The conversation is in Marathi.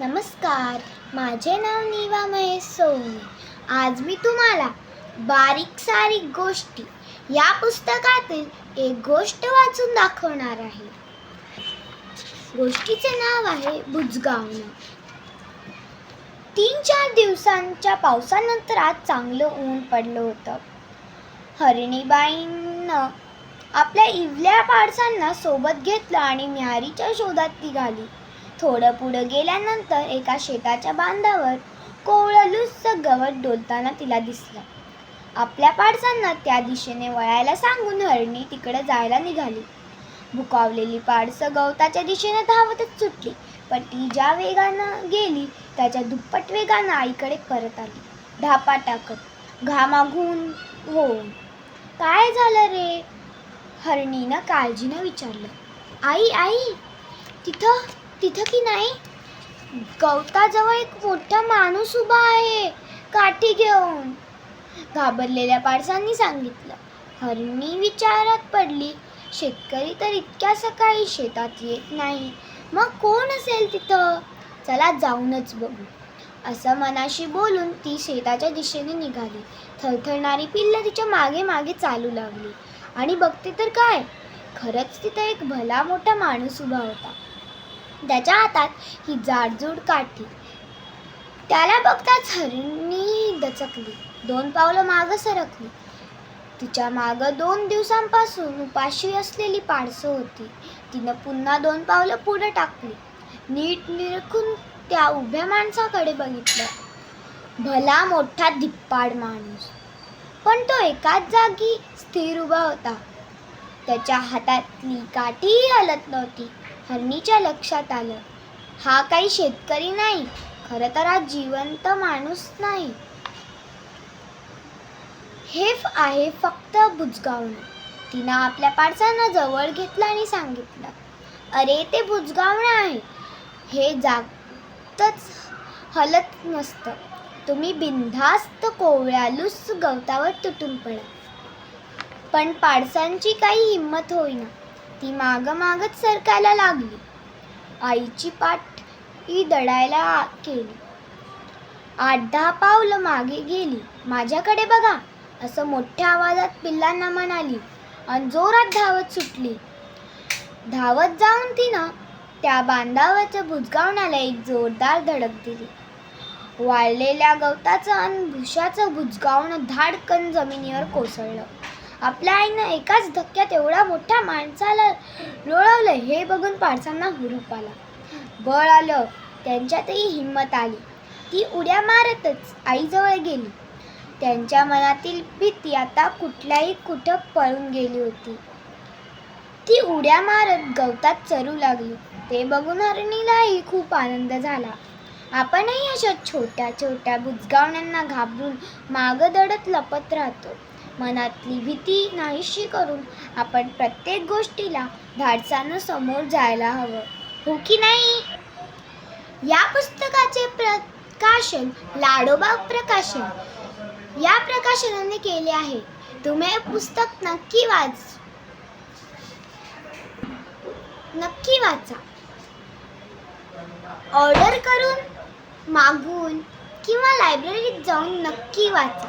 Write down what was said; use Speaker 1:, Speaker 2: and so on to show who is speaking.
Speaker 1: नमस्कार माझे नाव नीवा महेश सोनी. आज मी तुम्हाला बारीक सारीक गोष्टी या पुस्तकातील एक गोष्ट वाचून दाखवणार आहे. गोष्टीचे नाव आहे बुजगावणं. तीन चार दिवसांच्या पावसानंतर आज चांगलं ऊन पडलं होतं. हरिणीबाईंनं आपल्या इवल्या पाडसांना सोबत घेतलं आणि न्याहारीच्या शोधात निघाली. थोडं पुढं गेल्यानंतर एका शेताच्या बांधावर कोवळं गवत डोलताना तिला दिसलं. आपल्या पाडसांना त्या दिशेने वळायला सांगून हरणी तिकडे जायला निघाली. भुकावलेली पाडसं गवताच्या दिशेने धावतच सुटली पण ती ज्या वेगानं गेली त्याच्या दुप्पट वेगानं आईकडे परत आली. धापा टाकत घामाघून हो काय झालं रे? हरणीनं काळजीनं विचारलं. आई आई तिथं तिथं की नाही? गवताजवळ एक मोठा माणूस उभा आहे काठी घेऊन. घाबरलेल्या पाडसांनी सांगितलं. हरणी विचारात पडली. शेतकरी तर इतक्या सकाळी शेतात येत नाही. मग कोण असेल तिथं? चला जाऊनच बघू. असं मनाशी बोलून ती शेताच्या दिशेने निघाली. थरथरणारी पिल्लं तिच्यामागे मागे चालू लागली. आणि बघते तर काय? खरंच तिथं एक भला मोठा माणूस उभा होता. त्याच्या हातात ही जाडजूड काठी. त्याला बघताच हरिणी दचकली. दोन पावलं मागं सरकली. तिच्या मागं दोन दिवसांपासून उपाशी असलेली पाडसं होती. तिनं पुन्हा दोन पावलं पुढे टाकली. नीट निरखून त्या उभ्या माणसाकडे बघितलं. भला मोठा धिप्पाड माणूस. पण तो एकाच जागी स्थिर उभा होता. त्याच्या हातातली काठीही हलत नव्हती. हरणीच्या लक्षात आलं. हा काही शेतकरी नाही खरं तर हा जिवंत माणूस नाही. हे आहे फक्त बुजगावणं तिनं आपल्या पाडसानं जवळ घेतलं आणि सांगितलं अरे ते बुजगावणं आहे. हे जागतच हलत नसतं. तुम्ही बिनधास्त कोवळ्यालूस गवतावर तुटून पडा. पण पाडसांची काही हिंमत होईना. ती माग मागत सरकायला लागली. आईची पाठ ही दडायला केली. आठ दहा पावलं मागे गेली. माझ्याकडे बघा असं मोठ्या आवाजात पिल्लांना म्हणाली आणि जोरात धावत सुटली. धावत जाऊन तिनं त्या बांधावरच्या भुजगावण्याला एक जोरदार धडक दिली. वाळलेल्या गवताचं आणि भुशाचं भुजगावणं धाडकन जमिनीवर कोसळलं. आपल्या आईनं एकाच धक्क्यात एवढा मोठ्या माणसाला लोळवलं हे बघून पारसांना हुरूप आला. बळ आलं त्यांच्यातही हिंमत आली. ती उड्या मारतच आईजवळ गेली. त्यांच्या मनातील भीती आता कुठल्याही कुठं पळून गेली होती. ती उड्या मारत गवतात चरू लागली. ते बघून हरणीलाही खूप आनंद झाला. आपणही अशा छोट्या छोट्या बुजगावण्यांना घाबरून मागं दडत लपत राहतो. मनातली भीती नाहीशी करून आपण प्रत्येक गोष्टीला धाडसानं समोर जायला हवं. हो की नाही? या पुस्तकाचे प्रकाशन लाडोबा प्रकाशन या प्रकाशनाने केले आहे. तुम्ही हे पुस्तक नक्की वाच. नक्की वाचा. ऑर्डर करून मागून किंवा लायब्ररीत जाऊन नक्की वाचा.